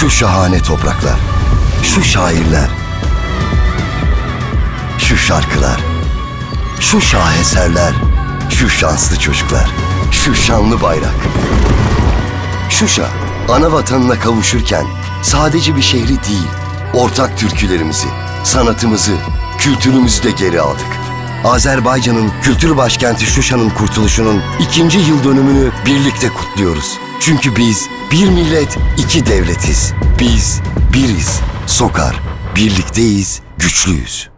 Şu şahane topraklar, şu şairler, şu şarkılar, şu şaheserler, şu şanslı çocuklar, şu şanlı bayrak. Şuşa, ana vatanına kavuşurken sadece bir şehri değil, ortak türkülerimizi, sanatımızı, kültürümüzü de geri aldık. Azerbaycan'ın kültür başkenti Şuşa'nın kurtuluşunun ikinci yıl dönümünü birlikte kutluyoruz. Çünkü biz bir millet, iki devletiz. Biz biriz. Sokar, birlikteyiz, güçlüyüz.